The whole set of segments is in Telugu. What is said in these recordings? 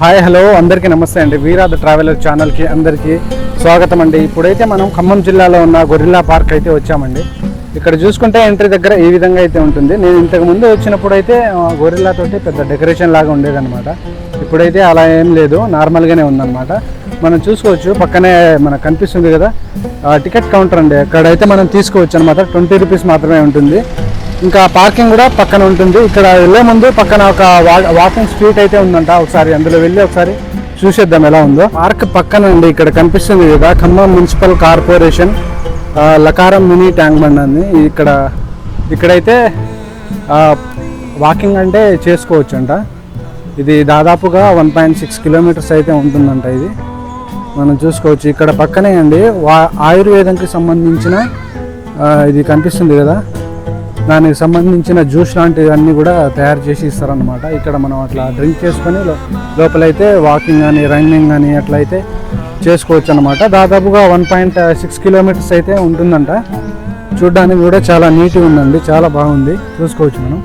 హాయ్ హలో అందరికీ నమస్తే అండి. వీరాద ట్రావెలర్ ఛానల్కి అందరికీ స్వాగతం అండి. ఇప్పుడైతే మనం ఖమ్మం జిల్లాలో ఉన్న గొరిల్లా పార్క్ అయితే వచ్చామండి. ఇక్కడ చూసుకుంటే ఎంట్రీ దగ్గర ఈ విధంగా అయితే ఉంటుంది. నేను ఇంతకు ముందు వచ్చినప్పుడు అయితే గొరిల్లాతోటి పెద్ద డెకరేషన్ లాగా ఉండేదన్నమాట. ఇప్పుడైతే అలా ఏం లేదు. నార్మల్గానే ఉందన్నమాట. మనం చూసుకోవచ్చు. పక్కనే మనకు కనిపిస్తుంది కదా టికెట్ కౌంటర్ అండి. అక్కడైతే మనం తీసుకోవచ్చు అనమాట ట్వంటీ రూపీస్ మాత్రమే ఉంటుంది. ఇంకా పార్కింగ్ కూడా పక్కన ఉంటుంది. ఇక్కడ వెళ్ళే ముందు పక్కన ఒక వా- వాకింగ్ స్ట్రీట్ అయితే ఉందంట. ఒకసారి అందులో వెళ్ళి ఒకసారి చూసేద్దాం ఎలా ఉందో. పార్క్ పక్కన అండి ఇక్కడ కనిపిస్తుంది కదా Khammam municipal corporation Lakaram mini tank bund అని ఇక్కడ ఇక్కడైతే వాకింగ్ అంటే చేసుకోవచ్చు అంట ఇది దాదాపుగా వన్ పాయింట్ సిక్స్ కిలోమీటర్స్ అయితే ఉంటుందంట ఇది. మనం చూసుకోవచ్చు. ఇక్కడ పక్కనే అండి వా ఆయుర్వేదంకి సంబంధించిన ఇది కనిపిస్తుంది కదా. దానికి సంబంధించిన జ్యూస్ లాంటివన్నీ కూడా తయారు చేసి ఇస్తారనమాట ఇక్కడ మనం అట్లా డ్రింక్ చేసుకొని లోపలైతే వాకింగ్ కానీ రన్నింగ్ కానీ అట్లా అయితే చేసుకోవచ్చు అనమాట దాదాపుగా వన్ పాయింట్ సిక్స్ కిలోమీటర్స్ అయితే ఉంటుందంట. చూడడానికి కూడా చాలా నీట్గా ఉందండి చాలా బాగుంది. చూసుకోవచ్చు మనం.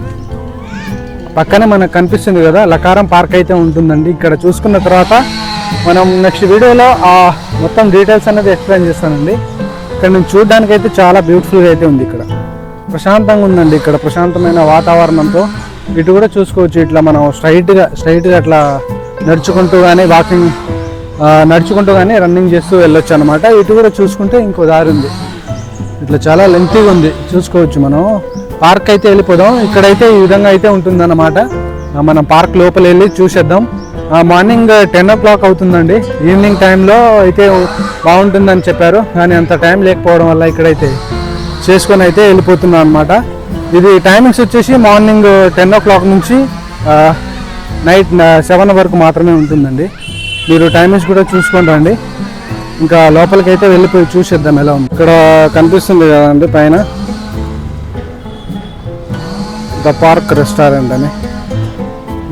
పక్కనే మనకు కనిపిస్తుంది కదా లకారం పార్క్ అయితే ఉంటుందండి. ఇక్కడ చూసుకున్న తర్వాత మనం నెక్స్ట్ వీడియోలో ఆ మొత్తం డీటెయిల్స్ అనేది ఎక్స్ప్లెయిన్ చేస్తానండి. ఇక్కడ నుంచి చూడడానికి అయితే చాలా బ్యూటిఫుల్గా అయితే ఉంది ఇక్కడ. ప్రశాంతంగా ఉందండి ఇక్కడ ప్రశాంతమైన వాతావరణంతో. ఇటు కూడా చూసుకోవచ్చు ఇట్లా మనం స్ట్రైట్గా స్ట్రైట్గా అట్లా నడుచుకుంటూ కానీ వాకింగ్ నడుచుకుంటూ కానీ రన్నింగ్ చేస్తూ వెళ్ళొచ్చు అనమాట ఇటు కూడా చూసుకుంటే ఇంకో దారి ఉంది. ఇట్లా చాలా లెంతీగా ఉంది. చూసుకోవచ్చు మనం. పార్క్ అయితే వెళ్ళిపోదాం. ఇక్కడైతే ఈ విధంగా అయితే ఉంటుందన్నమాట. మనం పార్క్ లోపల వెళ్ళి చూసేద్దాం. ఆ, మార్నింగ్ టెన్ ఓ క్లాక్ అవుతుందండి. ఈవినింగ్ టైంలో అయితే బాగుంటుందని చెప్పారు. కానీ అంత టైం లేకపోవడం వల్ల ఇక్కడైతే చేసుకొని అయితే వెళ్ళిపోతున్నాం అనమాట ఇది టైమింగ్స్ వచ్చేసి మార్నింగ్ టెన్ ఓ క్లాక్ నుంచి నైట్ సెవెన్ వరకు మాత్రమే ఉంటుందండి. మీరు టైమింగ్స్ కూడా చూసుకొని రండి. ఇంకా లోపలికి అయితే వెళ్ళిపోయి చూసేద్దాం ఎలా ఉంది. ఇక్కడ కనిపిస్తుంది కదండి పైన. ద పార్క్ రెస్టారెంట్ అని.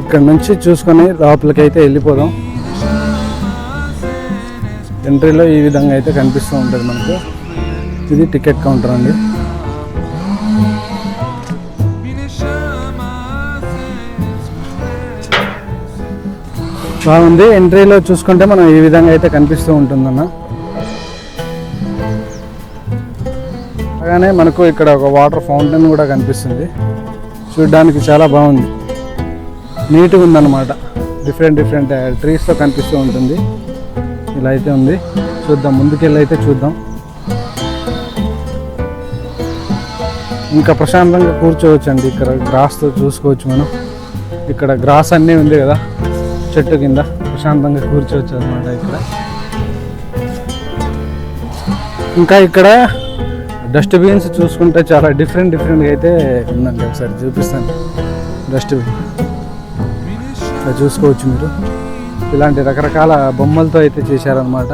ఇక్కడ నుంచి చూసుకొని లోపలికి అయితే వెళ్ళిపోదాం ఎంట్రీలో ఈ విధంగా అయితే కనిపిస్తూ ఉంటుంది మనకు. ఇది టికెట్ కౌంటర్ అండి. బాగుంది. ఎంట్రీలో చూసుకుంటే మనం ఈ విధంగా అయితే కనిపిస్తూ ఉంటుందన్న. అలానే మనకు ఇక్కడ ఒక వాటర్ ఫౌంటైన్ కూడా కనిపిస్తుంది. చూడడానికి చాలా బాగుంది. నీట్గా ఉందన్నమాట. డిఫరెంట్ డిఫరెంట్ ట్రీస్తో కనిపిస్తూ ఉంటుంది. ఇలా అయితే ఉంది. చూద్దాం ముందుకెళ్ళి అయితే చూద్దాం. ఇంకా ప్రశాంతంగా కూర్చోవచ్చు అండి ఇక్కడ గ్రాస్తో చూసుకోవచ్చు మనం. ఇక్కడ గ్రాస్ అన్నీ ఉంది కదా చెట్టు కింద. ప్రశాంతంగా కూర్చోవచ్చు అనమాట ఇక్కడ. ఇంకా ఇక్కడ డస్ట్బిన్స్ చూసుకుంటే చాలా డిఫరెంట్ డిఫరెంట్గా అయితే ఉందండి ఒకసారి చూపిస్తాను. డస్ట్బిన్. చూసుకోవచ్చు మీరు. ఇలాంటి రకరకాల బొమ్మలతో అయితే చేశారనమాట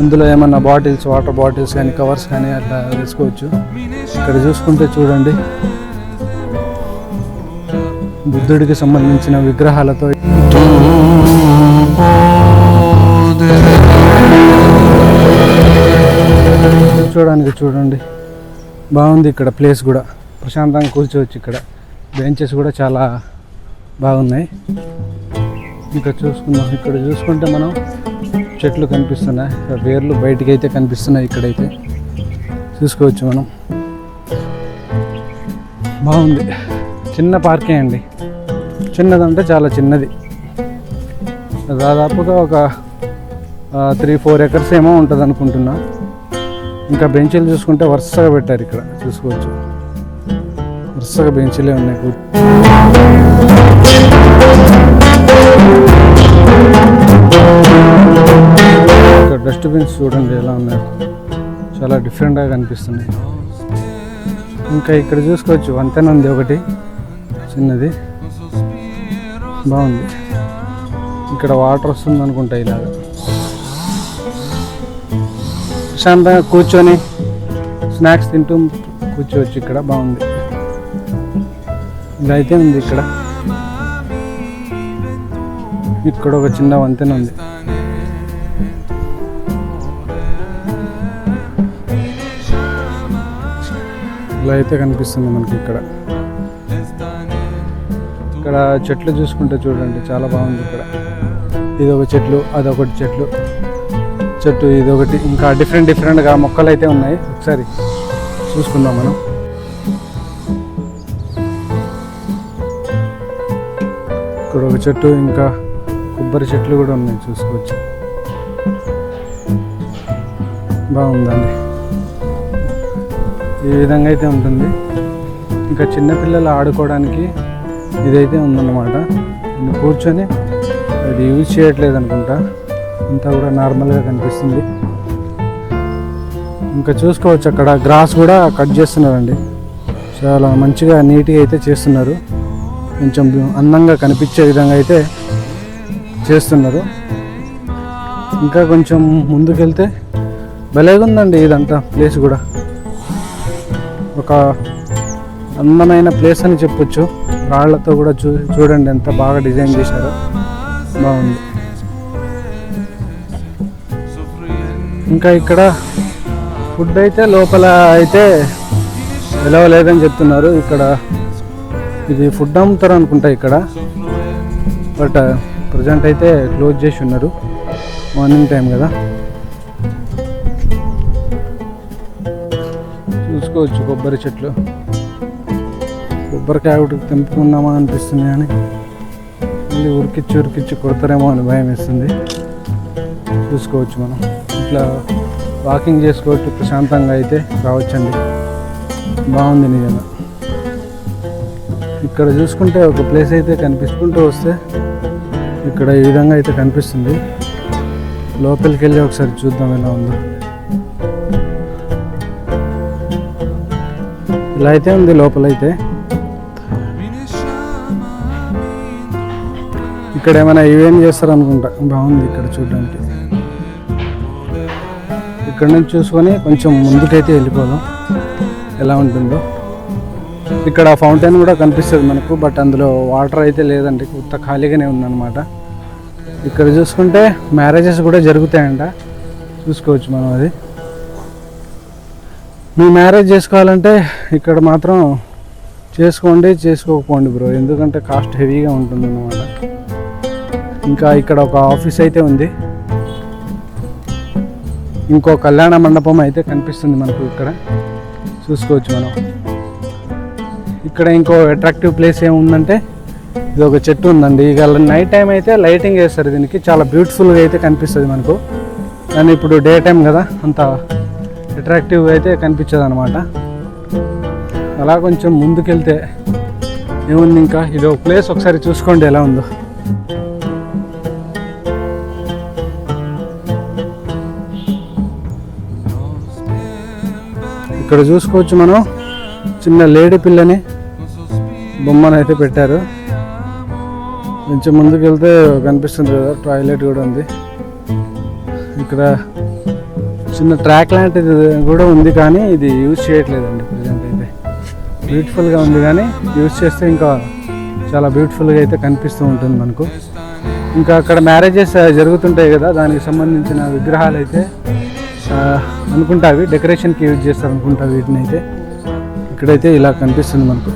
అందులో ఏమన్నా బాటిల్స్ వాటర్ బాటిల్స్ కానీ కవర్స్ కానీ అట్లా వేసుకోవచ్చు. ఇక్కడ చూసుకుంటే చూడండి. బుద్ధుడికి సంబంధించిన విగ్రహాలతో కూర్చోడానికి చూడండి. బాగుంది ఇక్కడ ప్లేస్ కూడా. ప్రశాంతంగా కూర్చోవచ్చు ఇక్కడ. బెంచెస్ కూడా చాలా బాగున్నాయి. ఇంకా చూసుకుందాం. ఇక్కడ చూసుకుంటే మనం చెట్లు కనిపిస్తున్నాయి. ఇక్కడ వేర్లు బయటికి అయితే కనిపిస్తున్నాయి ఇక్కడైతే. చూసుకోవచ్చు మనం. బాగుంది. చిన్న పార్కే అండి. చిన్నదంటే చాలా చిన్నది. దాదాపుగా ఒక త్రీ ఫోర్ ఎకర్స్ ఏమో ఉంటుంది అనుకుంటున్నా. ఇంకా బెంచీలు చూసుకుంటే వరుసగా పెట్టారు ఇక్కడ. చూసుకోవచ్చు. వరుసగా బెంచీలే ఉన్నాయి. డస్ట్ బిన్స్ డస్ట్బిన్స్ చూడండి ఎలా ఉన్నాయి? చాలా డిఫరెంట్గా కనిపిస్తున్నాయి. ఇంకా ఇక్కడ చూసుకోవచ్చు వంతెన ఉంది ఒకటి చిన్నది. బాగుంది. ఇక్కడ వాటర్ వస్తుంది అనుకుంటా ఇలాగ. ప్రశాంతంగా కూర్చొని స్నాక్స్ తింటూ కూర్చోవచ్చు ఇక్కడ బాగుంది. ఇదైతే ఉంది ఇక్కడ. ఇక్కడ ఒక చిన్న వంతెన ఉంది. ఇలా అయితే కనిపిస్తుంది మనకి ఇక్కడ. ఇక్కడ చెట్లు చూసుకుంటే చూడండి చాలా బాగుంది ఇక్కడ. ఇది ఒక చెట్లు అదొకటి చెట్లు. చెట్టు ఇది ఒకటి ఇంకా డిఫరెంట్ డిఫరెంట్గా మొక్కలు అయితే ఉన్నాయి. ఒకసారి చూసుకుందాం మనం. ఇక్కడ ఒక చెట్టు ఇంకా కొబ్బరి చెట్లు కూడా ఉన్నాయి చూసుకోవచ్చు. బాగుందండి. ఈ విధంగా అయితే ఉంటుంది. ఇంకా చిన్నపిల్లలు ఆడుకోవడానికి ఇదైతే ఉందన్నమాట. నేను కూర్చొని అది యూజ్ చేయట్లేదు అనుకుంటా. అంతా కూడా నార్మల్గా కనిపిస్తుంది. ఇంకా చూసుకోవచ్చు అక్కడ. గ్రాస్ కూడా కట్ చేస్తున్నారండి. చాలా మంచిగా నీట్గా అయితే చేస్తున్నారు. కొంచెం అందంగా కనిపించే విధంగా అయితే చేస్తున్నారు. ఇంకా కొంచెం ముందుకెళ్తే భలేగా ఉందండి ఇదంతా ప్లేస్ కూడా. ఒక అందమైన ప్లేస్ అని చెప్పొచ్చు. రాళ్ళతో కూడా చూ చూడండి ఎంత బాగా డిజైన్ చేశారో. బాగుంది. ఇంకా ఇక్కడ ఫుడ్ అయితే లోపల అయితే లేదని చెప్తున్నారు. ఇక్కడ ఇది ఫుడ్ అమ్ముతారు అనుకుంటా ఇక్కడ. బట్ ప్రజెంట్ అయితే క్లోజ్ చేసి ఉన్నారు. మార్నింగ్ టైం కదా. చూసుకోవచ్చు కొబ్బరి చెట్లు. కొబ్బరికాయ ఒకటి తెంపుకుందామా అనిపిస్తుంది కానీ మళ్ళీ ఉరికిచ్చి ఉరికిచ్చి కొడతారేమో అని భయం వేస్తుంది. చూసుకోవచ్చు మనం. ఇట్లా వాకింగ్ చేసుకోవచ్చు ప్రశాంతంగా అయితే రావచ్చండి. బాగుంది నిజంగా. ఇక్కడ చూసుకుంటే ఒక ప్లేస్ అయితే కనిపిస్తుంటూ వస్తే ఇక్కడ ఈ విధంగా అయితే కనిపిస్తుంది. లోపలికి వెళ్ళి ఒకసారి చూద్దాం ఎలా ఉందో. ఇలా అయితే ఉంది లోపలైతే. ఇక్కడ ఏమైనా ఈవెంట్ చేస్తారు అనుకుంటా బాగుంది ఇక్కడ చూడడానికి. ఇక్కడ నుంచి చూసుకొని కొంచెం ముందుకైతే వెళ్ళిపోదాం. ఎలా ఉంటుందో. ఇక్కడ ఫౌంటైన్ కూడా కనిపిస్తుంది మనకు బట్ అందులో వాటర్ అయితే లేదండి కొత్త ఖాళీగానే ఉందన్నమాట. ఇక్కడ చూసుకుంటే మ్యారేజెస్ కూడా జరుగుతాయంట. చూసుకోవచ్చు మనం అది. మీ మ్యారేజ్ చేసుకోవాలంటే ఇక్కడ మాత్రం చేసుకోండి చేసుకోకపోండి బ్రో. ఎందుకంటే కాస్ట్ హెవీగా ఉంటుంది అన్నమాట ఇంకా ఇక్కడ ఒక ఆఫీస్ అయితే ఉంది. ఇంకో కళ్యాణ మండపం అయితే కనిపిస్తుంది మనకు ఇక్కడ. చూసుకోవచ్చు మనం. ఇక్కడ ఇంకో అట్రాక్టివ్ ప్లేస్ ఏముందంటే ఇది ఒక చెట్టు ఉందండి. ఇక నైట్ టైం అయితే లైటింగ్ వేస్తారు దీనికి. చాలా బ్యూటిఫుల్గా అయితే కనిపిస్తుంది మనకు. కానీ ఇప్పుడు డే టైం కదా అంత అట్రాక్టివ్ అయితే కనిపించదు అనమాట అలా కొంచెం ముందుకెళ్తే ఏముంది ఇంకా? ఇది ఒక ప్లేస్ ఒకసారి చూసుకోండి ఎలా ఉందో. ఇక్కడ చూసుకోవచ్చు మనం. చిన్న లేడీ పిల్లని బొమ్మను అయితే పెట్టారు. కొంచెం ముందుకు వెళ్తే కనిపిస్తుంది కదా టాయిలెట్ కూడా ఉంది. ఇక్కడ చిన్న ట్రాక్ లాంటిది కూడా ఉంది కానీ ఇది యూజ్ చేయట్లేదండి ప్రజెంట్ అయితే. బ్యూటిఫుల్గా ఉంది కానీ యూజ్ చేస్తే ఇంకా చాలా బ్యూటిఫుల్గా అయితే కనిపిస్తూ ఉంటుంది మనకు. ఇంకా అక్కడ మ్యారేజెస్ జరుగుతుంటాయి కదా దానికి సంబంధించిన విగ్రహాలు అయితే అనుకుంటా అవి డెకరేషన్కి యూజ్ చేస్తారు అనుకుంటా వీటిని అయితే. ఇక్కడైతే ఇలా కనిపిస్తుంది మనకు.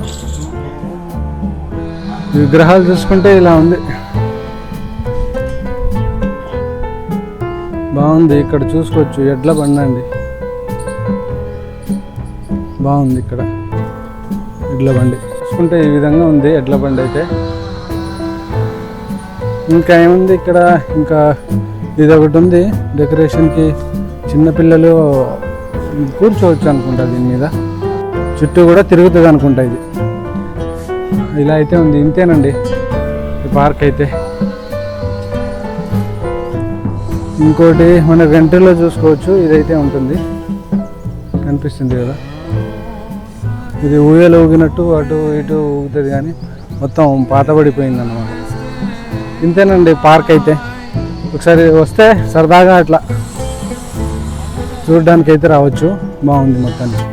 ఈ విగ్రహాలు చూసుకుంటే ఇలా ఉంది. బాగుంది ఇక్కడ చూసుకోవచ్చు. ఎడ్ల బండి అండి. బాగుంది ఇక్కడ. ఎడ్ల బండి. చూసుకుంటే ఈ విధంగా ఉంది ఎడ్ల బండి అయితే. ఇంకా ఏముంది ఇక్కడ? ఇంకా ఇది ఒకటి ఉంది. డెకరేషన్కి చిన్నపిల్లలు కూర్చోవచ్చు అనుకుంటా దీని మీద. చుట్టూ కూడా తిరుగుతుంది అనుకుంటా ఇది. ఇలా అయితే ఉంది. ఇంతేనండి. ఈ పార్క్ అయితే. ఇంకోటి మన వెంట్రులో చూసుకోవచ్చు ఇదైతే ఉంటుంది. కనిపిస్తుంది కదా? ఇది ఊయలు ఊగినట్టు అటు ఇటు ఊగుతుంది కానీ మొత్తం పాతబడిపోయింది అన్నమాట ఇంతేనండి పార్క్ అయితే. ఒకసారి వస్తే సరదాగా అట్లా చూడడానికి అయితే రావచ్చు. బాగుంది మొత్తానికి.